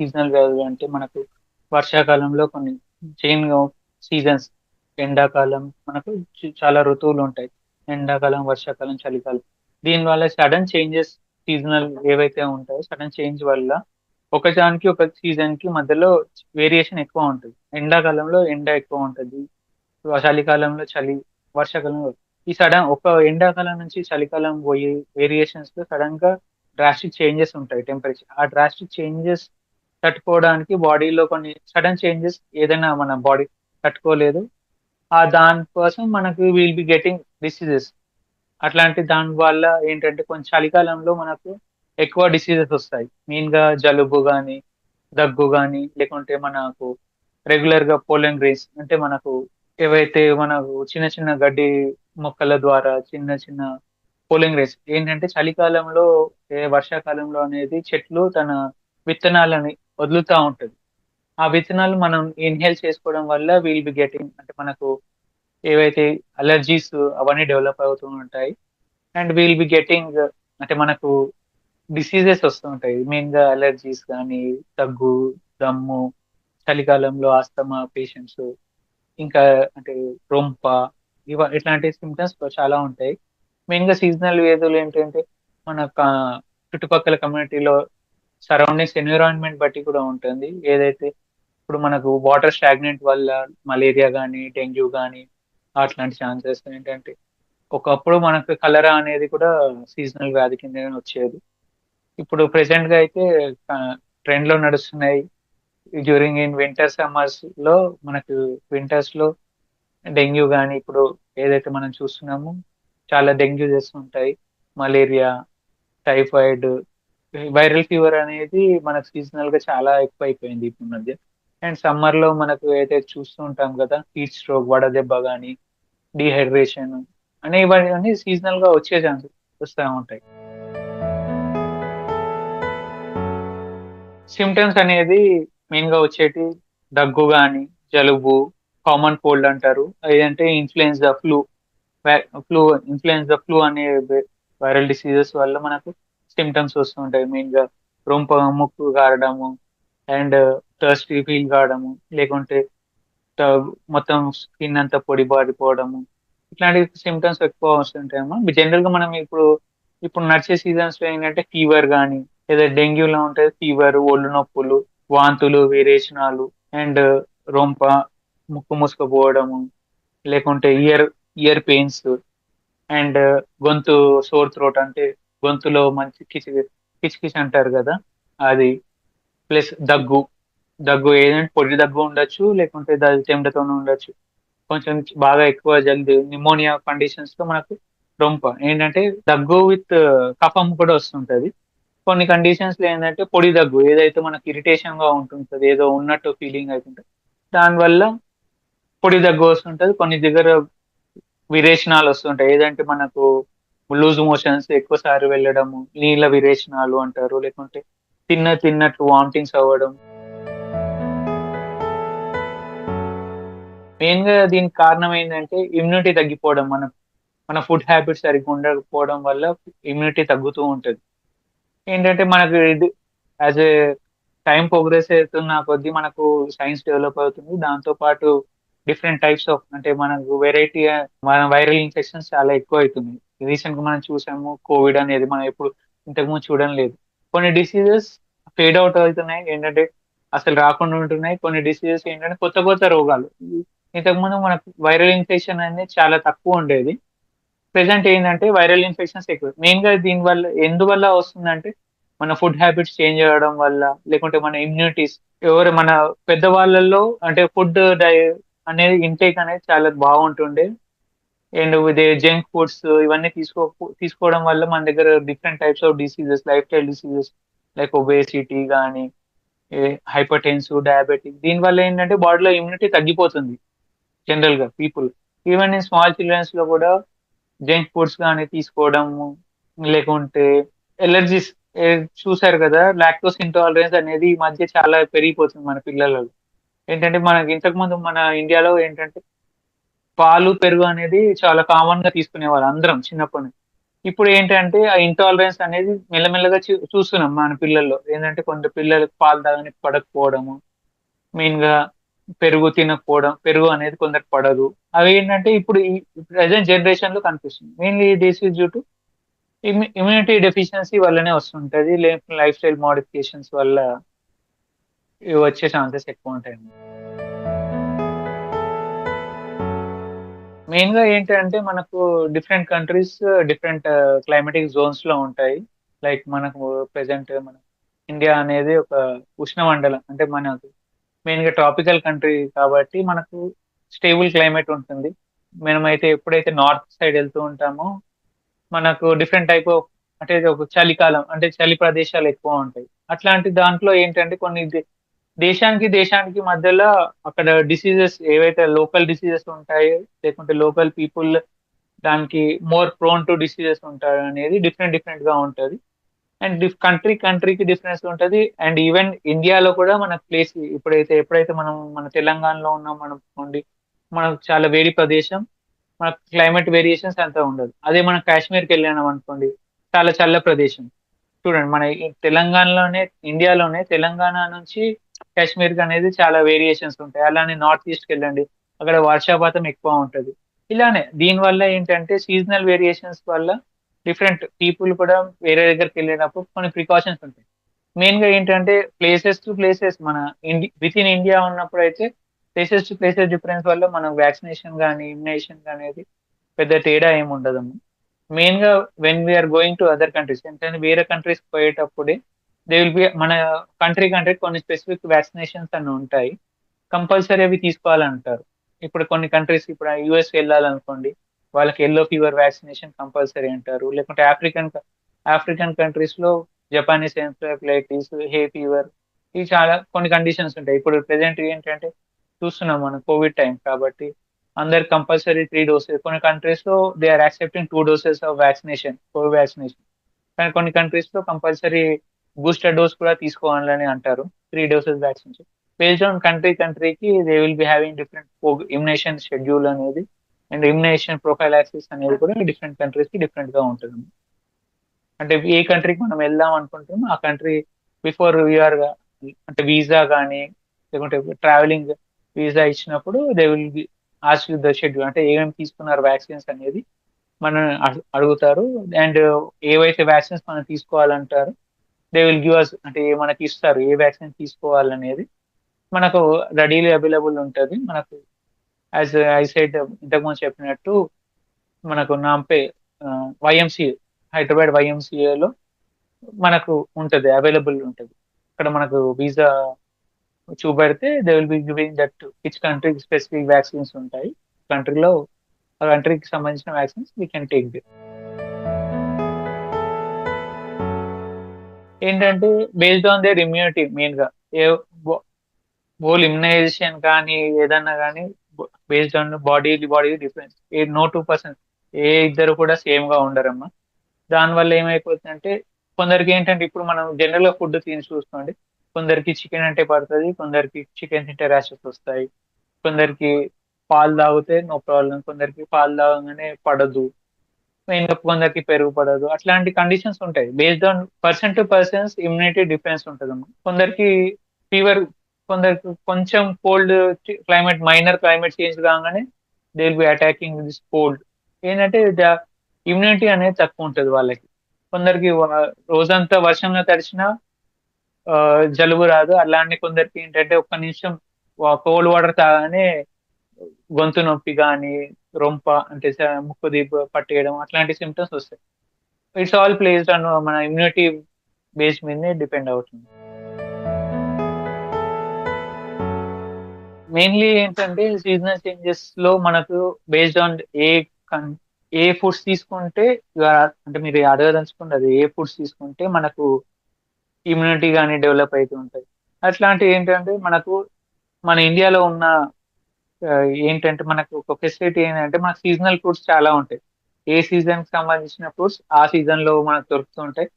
Seasonal వ్యాధులు అంటే మనకు వర్షాకాలంలో కొన్ని చైన్ సీజన్స్ ఎండాకాలం మనకు చాలా ఋతువులు ఉంటాయి. ఎండాకాలం వర్షాకాలం చలికాలం. దీనివల్ల సడన్ చేంజెస్ సీజనల్ ఏవైతే ఉంటాయో సడన్ చేంజ్ వల్ల ఒకదానికి ఒక సీజన్కి మధ్యలో వేరియేషన్ ఎక్కువ ఉంటుంది. ఎండాకాలంలో ఎండ ఎక్కువ ఉంటుంది. చలికాలంలో చలి వర్షాకాలంలో ఈ సడన్ ఒక ఎండాకాలం నుంచి చలికాలం పోయి వేరియేషన్స్లో సడన్గా డ్రాస్టిక్ చేంజెస్ ఉంటాయి టెంపరేచర్ ఆ డ్రాస్టిక్ చేంజెస్ తట్టుకోవడానికి బాడీలో కొన్ని సడన్ చేంజెస్ ఏదైనా మన బాడీ తట్టుకోలేదు. ఆ దానికోసం మనకు విల్ బి గెటింగ్ డిసీజెస్ అట్లాంటి దాని వల్ల ఏంటంటే కొంచెం చలికాలంలో మనకు ఎక్కువ డిసీజెస్ వస్తాయి. మెయిన్గా జలుబు కానీ దగ్గు కానీ లేకుంటే మనకు రెగ్యులర్గా పోలెన్ గ్రేస్ అంటే మనకు ఏవైతే మనకు చిన్న చిన్న గడ్డి మొక్కల ద్వారా చిన్న చిన్న పోలింగ్ రేస్ ఏంటంటే చలికాలంలో ఏ వర్షాకాలంలో అనేది చెట్లు తన విత్తనాలని వదులుతూ ఉంటుంది. ఆ విత్తనాలు మనం ఇన్హేల్ చేసుకోవడం వల్ల వీల్ బి గెటింగ్ అంటే మనకు ఏవైతే అలర్జీస్ అవన్నీ డెవలప్ అవుతూ ఉంటాయి. అండ్ వీల్ బి గెటింగ్ అంటే మనకు డిసీజెస్ వస్తూ ఉంటాయి. మెయిన్గా అలర్జీస్ కానీ దగ్గు దమ్ము చలికాలంలో ఆస్తమా పేషెంట్స్ ఇంకా అంటే రొంప ఇవ ఇట్లాంటి సిమ్టమ్స్ చాలా ఉంటాయి. మెయిన్గా సీజనల్ వ్యాధులు ఏంటంటే మన చుట్టుపక్కల కమ్యూనిటీలో సరౌండింగ్స్ ఎన్విరాన్మెంట్ బట్టి కూడా ఉంటుంది. ఏదైతే ఇప్పుడు మనకు వాటర్ స్టాగ్నెంట్ వల్ల మలేరియా కానీ డెంగ్యూ కానీ అట్లాంటి ఛాన్సెస్ ఏంటంటే ఒకప్పుడు మనకు కలరా అనేది కూడా సీజనల్ వ్యాధి కింద వచ్చేది. ఇప్పుడు ప్రెసెంట్గా అయితే ట్రెండ్లో నడుస్తున్నాయి. డ్యూరింగ్ ఇన్ వింటర్ సమ్మర్స్లో మనకు వింటర్స్లో డెంగ్యూ కానీ ఇప్పుడు ఏదైతే మనం చూస్తున్నామో చాలా డెంగ్యూ చేస్తుంటాయి మలేరియా టైఫాయిడ్ వైరల్ ఫీవర్ అనేది మనకు సీజనల్గా చాలా ఎక్కువ అయిపోయింది ఇప్పుడు మధ్య. అండ్ సమ్మర్లో మనకు ఏదైతే చూస్తూ ఉంటాం కదా హీట్ స్ట్రోక్ వడదెబ్బ కానీ డిహైడ్రేషన్ అనే ఇవన్నీ సీజనల్గా వచ్చే ఛాన్సెస్ వస్తూ ఉంటాయి. సిమ్టమ్స్ అనేది మెయిన్గా వచ్చేటి దగ్గు కానీ జలుబు కామన్ కోల్డ్ అంటారు. ఏదంటే influenza flu flu influenza flu అనే వైరల్ డిసీజెస్ వల్ల మనకు సిమ్టమ్స్ వస్తుంటాయి. మెయిన్గా రొంప ముక్కు కారడము అండ్ థర్స్టీ ఫీల్ కావడము లేకుంటే మొత్తం స్కిన్ అంతా పొడి బారిపోవడము. ఇట్లాంటి సిమ్టమ్స్ ఎక్కువ వస్తుంటాయమ్మా. జనరల్గా మనం ఇప్పుడు ఇప్పుడు నడిచే సీజన్స్లో ఏంటంటే ఫీవర్ కానీ లేదా డెంగ్యూలో ఉంటే ఫీవర్ ఒళ్ళు నొప్పులు వాంతులు విరేచనాలు అండ్ రొంప ముక్కు మూసుకుపోవడము లేకుంటే ఇయర్ ఇయర్ పెయిన్స్ అండ్ గొంతు సోర్ థ్రోట్ అంటే గొంతులో మంచి కిచి కిచకిచ అంటారు కదా అది ప్లస్ దగ్గు. దగ్గు ఏదంటే పొడి దగ్గు ఉండొచ్చు లేకుంటే దాని చెమటతోనే ఉండొచ్చు. కొంచెం బాగా ఎక్కువ జల్ది నిమోనియా కండిషన్స్లో మనకు రొంప. ఏంటంటే దగ్గు విత్ కఫం కూడా వస్తుంటది. కొన్ని కండిషన్స్లో ఏంటంటే పొడి దగ్గు ఏదైతే మనకి ఇరిటేషన్గా ఉంటుంటది ఏదో ఉన్నట్టు ఫీలింగ్ అవుతుంటది దానివల్ల పొడి దగ్గు వస్తుంటది కొన్ని దగ్గర విరేచనాలు వస్తుంటాయి. ఏదంటే మనకు లూజ్ మోషన్స్ ఎక్కువ సారి వెళ్ళడము నీళ్ళ విరేచనాలు అంటారు లేకుంటే తిన్న తిన్నట్టు వామిటింగ్స్ అవ్వడం. మెయిన్గా దీనికి కారణం ఏంటంటే ఇమ్యూనిటీ తగ్గిపోవడం మన మన ఫుడ్ హ్యాబిట్స్ సరిగ్గా ఉండకపోవడం వల్ల ఇమ్యూనిటీ తగ్గుతూ ఉంటుంది. ఏంటంటే మనకు ఇది యాజ్ ఏ టైం ప్రోగ్రెస్ అవుతున్న కొద్దీ మనకు సైన్స్ డెవలప్ అవుతుంది. దాంతో పాటు డిఫరెంట్ టైప్స్ ఆఫ్ అంటే మనకు వెరైటీ మన వైరల్ ఇన్ఫెక్షన్స్ చాలా ఎక్కువ అవుతుంది రీసెంట్గా మనం చూసాము కోవిడ్ అనేది మనం ఎప్పుడు ఇంతకుముందు చూడడం లేదు. కొన్ని డిసీజెస్ ఫేడ్ అవుట్ అవుతున్నాయి. ఏంటంటే అసలు రాకుండా ఉంటున్నాయి. కొన్ని డిసీజెస్ ఏంటంటే కొత్త కొత్త రోగాలు. ఇంతకుముందు మనకు వైరల్ ఇన్ఫెక్షన్ అనేది చాలా తక్కువ ఉండేది. ప్రెసెంట్ ఏంటంటే వైరల్ ఇన్ఫెక్షన్స్ ఎక్కువ. మెయిన్గా దీని వల్ల ఎందువల్ల వస్తుందంటే మన ఫుడ్ హ్యాబిట్స్ చేంజ్ అవ్వడం వల్ల లేకుంటే మన ఇమ్యూనిటీస్ ఎవరు మన పెద్దవాళ్ళల్లో అంటే ఫుడ్ డై అనేది ఇంటేక్ అనేది చాలా బాగుంటుండే. అండ్ ఇదే జంక్ ఫుడ్స్ ఇవన్నీ తీసుకో తీసుకోవడం వల్ల మన దగ్గర different types of diseases lifestyle diseases like obesity కానీ హైపర్ టెన్సివ్ డయాబెటిక్ దీని వల్ల ఏంటంటే బాడీలో ఇమ్యూనిటీ తగ్గిపోతుంది జనరల్గా పీపుల్ ఈవెన్ ఇన్ స్మాల్ చిల్డ్రన్స్లో కూడా జంక్ ఫుడ్స్ కానీ తీసుకోవడం లేకుంటే ఎలర్జీస్ చూసారు కదా లాక్టోస్ ఇంటాలరెన్స్ అనేది ఈ మధ్య చాలా పెరిగిపోతుంది మన పిల్లలలో. ఏంటంటే మనకి ఇంతకు ముందు మన ఇండియాలో ఏంటంటే పాలు పెరుగు అనేది చాలా కామన్గా తీసుకునేవారు అందరం చిన్నప్పటి నుంచి. ఇప్పుడు ఏంటంటే ఆ ఇంటాలరెన్స్ అనేది మెల్లమెల్లగా చూ చూస్తున్నాం మన పిల్లల్లో. ఏంటంటే కొంత పిల్లలకు పాలు తాగని పడకపోవడము మెయిన్గా పెరుగు తినకపోవడం పెరుగు అనేది కొందరికి పడదు. అవి ఏంటంటే ఇప్పుడు ఈ ప్రజెంట్ జనరేషన్లో కనిపిస్తుంది. Mainly this is due to immunity deficiency వల్లనే వస్తుంటది. లైఫ్ స్టైల్ మోడిఫికేషన్స్ వల్ల ఇవి వచ్చే ఛాన్సెస్ ఎక్కువ ఉంటాయి మెయిన్గా ఏంటంటే మనకు డిఫరెంట్ కంట్రీస్ డిఫరెంట్ క్లైమేటిక్ జోన్స్లో ఉంటాయి. లైక్ మనకు ప్రెసెంట్ మన ఇండియా అనేది ఒక ఉష్ణమండలం. అంటే మనకు మెయిన్గా ట్రాపికల్ కంట్రీ కాబట్టి మనకు స్టేబుల్ క్లైమేట్ ఉంటుంది. మనమైతే ఎప్పుడైతే నార్త్ సైడ్ వెళ్తూ ఉంటామో మనకు డిఫరెంట్ టైప్ ఆఫ్ అంటే ఒక చలికాలం అంటే చలి ప్రదేశాలు ఎక్కువ ఉంటాయి. అట్లాంటి దాంట్లో ఏంటంటే కొన్ని దేశానికి దేశానికి మధ్యలో అక్కడ డిసీజెస్ ఏవైతే లోకల్ డిసీజెస్ ఉంటాయో లేకుంటే లోకల్ పీపుల్ దానికి మోర్ ప్రోన్ టు డిసీజెస్ ఉంటారు అనేది డిఫరెంట్ డిఫరెంట్గా ఉంటుంది. అండ్ కంట్రీ కంట్రీకి డిఫరెన్స్ ఉంటుంది. అండ్ ఈవెన్ ఇండియాలో కూడా మన ప్లేస్ ఇప్పుడైతే ఎప్పుడైతే మనం మన తెలంగాణలో ఉన్నాం మనం అనుకోండి మనకు చాలా వేడి ప్రదేశం మన క్లైమేట్ వేరియేషన్స్ అంత ఉండదు. అదే మనం కాశ్మీర్కి వెళ్ళినాం అనుకోండి చాలా చల్ల ప్రదేశం. చూడండి మన తెలంగాణలోనే ఇండియాలోనే తెలంగాణ నుంచి కాశ్మీర్ అనేది చాలా వేరియేషన్స్ ఉంటాయి. అలానే నార్త్ ఈస్ట్కి వెళ్ళండి అక్కడ వర్షపాతం ఎక్కువ ఉంటది. ఇలానే దీని వల్ల ఏంటంటే సీజనల్ వేరియేషన్స్ వల్ల డిఫరెంట్ పీపుల్ కూడా వేరే దగ్గరికి వెళ్ళేటప్పుడు కొన్ని ప్రికాషన్స్ ఉంటాయి. మెయిన్గా ఏంటంటే ప్లేసెస్ టు ప్లేసెస్ మన ఇండి విత్ ఇన్ ఇండియా ఉన్నప్పుడు అయితే ప్లేసెస్ టు ప్లేసెస్ డిఫరెన్స్ వల్ల మనం వ్యాక్సినేషన్ కానీ ఇమ్యునేషన్ అనేది పెద్ద తేడా ఏమి ఉండదు మెయిన్గా when we are going to other countries ఎందుకంటే వేరే కంట్రీస్ పోయేటప్పుడే దే విల్ బి మన కంట్రీ కంట్రీ కొన్ని స్పెసిఫిక్ వ్యాక్సినేషన్స్ అని ఉంటాయి. కంపల్సరీ అవి తీసుకోవాలంటారు. ఇప్పుడు కొన్ని కంట్రీస్ ఇప్పుడు యుఎస్ వెళ్ళాలనుకోండి వాళ్ళకి ఎల్లో ఫీవర్ వ్యాక్సినేషన్ కంపల్సరీ అంటారు. లేకుంటే ఆఫ్రికన్ ఆఫ్రికన్ కంట్రీస్లో జపానీస్ ఎన్సెఫ్లైటిస్ హే ఫీవర్ ఇవి చాలా కొన్ని కండిషన్స్ ఉంటాయి. ఇప్పుడు ప్రెసెంట్ ఏంటంటే చూస్తున్నాం మనం కోవిడ్ టైం కాబట్టి అందరు కంపల్సరీ త్రీ డోసెస్ కొన్ని కంట్రీస్లో they are accepting two doses of vaccination COVID vaccination కానీ కొన్ని కంట్రీస్లో కంపల్సరీ బూస్టర్ డోస్ కూడా తీసుకోవాలని అంటారు. Three doses vaccines based on country కంట్రీకి they will be having different immunization schedule అనేది అండ్ ఇమ్యునేషన్ ప్రొఫైల్ యాక్సిస్ అనేది కూడా డిఫరెంట్ కంట్రీస్కి డిఫరెంట్గా ఉంటుంది అంటే ఏ కంట్రీకి మనం వెళ్దాం అనుకుంటామో ఆ కంట్రీ బిఫోర్ యూఆర్ అంటే వీసా కానీ లేకుంటే ట్రావెలింగ్ వీసా ఇచ్చినప్పుడు they will be as you the schedule అంటే ఏమేమి తీసుకున్నారు వ్యాక్సిన్స్ అనేది మనం అడుగుతారు. అండ్ ఏవైతే వ్యాక్సిన్స్ మనం తీసుకోవాలంటారు దే విల్ గివ్ అస్ అంటే మనకి ఇస్తారు ఏ వ్యాక్సిన్ తీసుకోవాలనేది మనకు రెడీలీ అవైలబుల్ ఉంటుంది. మనకు యాజ్ ఐ సైడ్ ఇంతకుముందు చెప్పినట్టు మనకు నాంపే వైఎంసీ హైదరాబాద్ వైఎంసీఏలో మనకు ఉంటుంది అవైలబుల్ ఉంటుంది. ఇక్కడ మనకు visa చూపెడితే they will be giving that which country specific vaccines ఉంటాయి. కంట్రీలో ఆ కంట్రీకి సంబంధించిన vaccines we can take the ఏంటంటే బేస్డ్ ఆన్ దేర్ ఇమ్యూనిటీ మెయిన్గా. ఏ ఇమ్యునైజేషన్ కానీ ఏదన్నా కానీ based on body body difference a no two percent a ఇద్దరు కూడా సేమ్గా ఉండరమ్మా. దానివల్ల ఏమైపోతుందంటే కొందరికి ఏంటంటే ఇప్పుడు మనం జనరల్గా ఫుడ్ తిని చూసుకోండి. కొందరికి చికెన్ అంటే పడుతుంది కొందరికి చికెన్ తింటే ర్యాషెస్ వస్తాయి. కొందరికి పాలు తాగితే నో ప్రాబ్లం కొందరికి పాలు తాగంగానే పడదు. మెయిన్ కొందరికి పెరుగు పడదు అట్లాంటి కండిషన్స్ ఉంటాయి. Based on person to persons immunity difference ఉంటుంది కొందరికి ఫీవర్ కొందరికి కొంచెం cold climate minor climate change కాగానే they will be attacking this cold ఏంటంటే ఇమ్యూనిటీ అనేది తక్కువ ఉంటుంది వాళ్ళకి. కొందరికి రోజంతా వర్షంలో తడిచినా ఆ, జలుబు రాదు. అలానే కొందరికి ఏంటంటే ఒక్క నిమిషం కోల్డ్ వాటర్ తాగానే గొంతు నొప్పి కానీ రొంప అంటే ముక్కు దీపు పట్టేయడం అట్లాంటి సిమ్టమ్స్ వస్తాయి. ఇట్స్ ఆల్ ప్లేస్డ్ అన్ మన ఇమ్యూనిటీ బేస్ మీదనే డిపెండ్ అవుతుంది. మెయిన్లీ ఏంటంటే సీజనల్ చేంజెస్లో మనకు based on a a foods తీసుకుంటే అంటే మీరు అడగదలుచుకున్నది ఏ ఫుడ్స్ తీసుకుంటే మనకు ఇమ్యూనిటీ కానీ డెవలప్ అవుతూ ఉంటాయి. అట్లాంటివి ఏంటంటే మనకు మన ఇండియాలో ఉన్న ఏంటంటే మనకు ఒక ఫెసిలిటీ ఏంటంటే మనకు సీజనల్ ఫ్రూట్స్ చాలా ఉంటాయి. ఏ సీజన్కి సంబంధించిన ఫ్రూట్స్ ఆ సీజన్లో మనకు దొరుకుతుంటాయి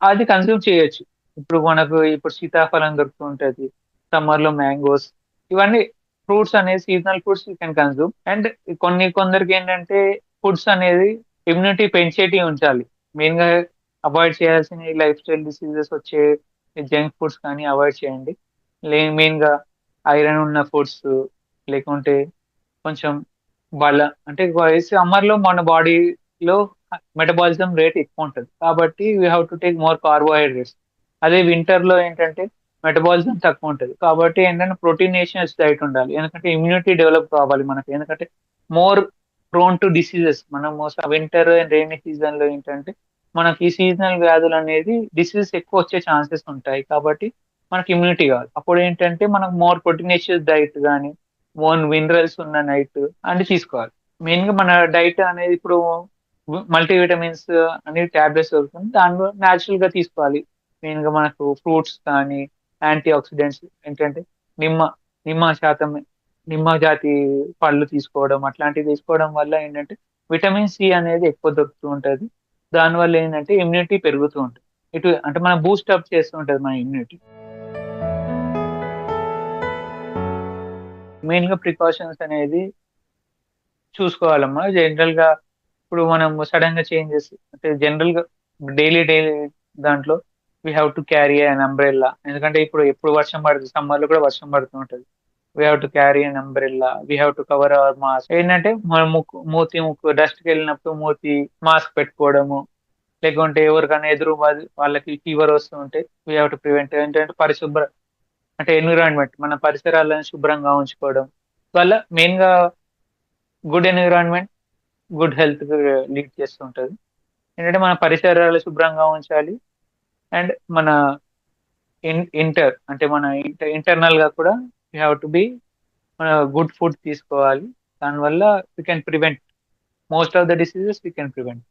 అది కన్స్యూమ్ చేయొచ్చు. ఇప్పుడు మనకు ఇప్పుడు సీతాఫలం దొరుకుతుంటది సమ్మర్లో మ్యాంగోస్ ఇవన్నీ ఫ్రూట్స్ అనేది seasonal fruits you can consume and కొన్ని కొందరికి ఏంటంటే ఫుడ్స్ అనేది ఇమ్యూనిటీ పెంచేటివి ఉంచాలి. మెయిన్గా అవాయిడ్ చేయాల్సిన లైఫ్ స్టైల్ డిసీజెస్ వచ్చే జంక్ ఫుడ్స్ కానీ అవాయిడ్ చేయండి. మెయిన్గా ఐరన్ ఉన్న ఫుడ్స్ లేకుంటే కొంచెం వాళ్ళ అంటే సమ్మర్లో మన బాడీలో మెటబాలిజం రేట్ ఎక్కువ ఉంటుంది. కాబట్టి we have to take more carbohydrates అదే వింటర్లో ఏంటంటే మెటబాలిజం తక్కువ ఉంటుంది. కాబట్టి ఏంటంటే ప్రోటీనేషియస్ డైట్ ఉండాలి. ఎందుకంటే ఇమ్యూనిటీ డెవలప్ కావాలి మనకి. ఎందుకంటే మోర్ ప్రోన్ టు డిసీజెస్ మనం వింటర్ అండ్ రెయినీ సీజన్లో ఏంటంటే మనకి ఈ సీజనల్ వ్యాధులు అనేది డిసీజెస్ ఎక్కువ వచ్చే ఛాన్సెస్ ఉంటాయి. కాబట్టి మనకి ఇమ్యూనిటీ కావాలి. అప్పుడు ఏంటంటే మనకు మోర్ ప్రోటీనేషియస్ డైట్ కానీ వన్ మినరల్స్ ఉన్న నైట్ అంటే తీసుకోవాలి. మెయిన్గా మన డైట్ అనేది ఇప్పుడు మల్టీవిటమిన్స్ అనేది టాబ్లెట్స్ దొరుకుతుంది. దానిలో న్యాచురల్గా తీసుకోవాలి. మెయిన్గా మనకు ఫ్రూట్స్ కానీ యాంటీ ఆక్సిడెంట్స్ ఏంటంటే నిమ్మ నిమ్మ శాతం నిమ్మ జాతి పళ్ళు తీసుకోవడం అట్లాంటివి తీసుకోవడం వల్ల ఏంటంటే విటమిన్ సి అనేది ఎక్కువ దొరుకుతూ ఉంటుంది. దానివల్ల ఏంటంటే ఇమ్యూనిటీ పెరుగుతూ ఉంటుంది. ఇటు అంటే మనం బూస్ట్ అప్ చేస్తూ ఉంటుంది మన ఇమ్యూనిటీ మెయిన్గా ప్రికాషన్స్ అనేది చూసుకోవాలమ్మా. జనరల్గా ఇప్పుడు మనం సడన్గా చేంజెస్ అంటే జనరల్గా డైలీ డైలీ దాంట్లో we have to carry an umbrella ఎందుకంటే ఇప్పుడు ఎప్పుడు వర్షం పడుతుంది? సమ్మర్లో కూడా వర్షం పడుతూ ఉంటుంది. We have to carry an umbrella we have to cover our mask ఏంటంటే మన ముక్కు మూతి ముక్కు డస్ట్కి వెళ్ళినప్పుడు మూతి మాస్క్ పెట్టుకోవడము లేకుంటే ఎవరికైనా ఎదురు వాళ్ళకి ఫీవర్ వస్తుంటే వీ హ్యావ్ టు ప్రివెంట్ ఏంటంటే పరిశుభ్ర అంటే ఎన్విరాన్మెంట్ మన పరిసరాలను శుభ్రంగా ఉంచుకోవడం వల్ల మెయిన్గా good environment good health lead ఉంటుంది ఏంటంటే మన పరిసరాలు శుభ్రంగా ఉంచాలి అండ్ మన ఇంటర్ అంటే మన ఇంటర్నల్గా కూడా యూ హ్యావ్ టు బి మన గుడ్ ఫుడ్ తీసుకోవాలి. దానివల్ల we can prevent most of the diseases we can prevent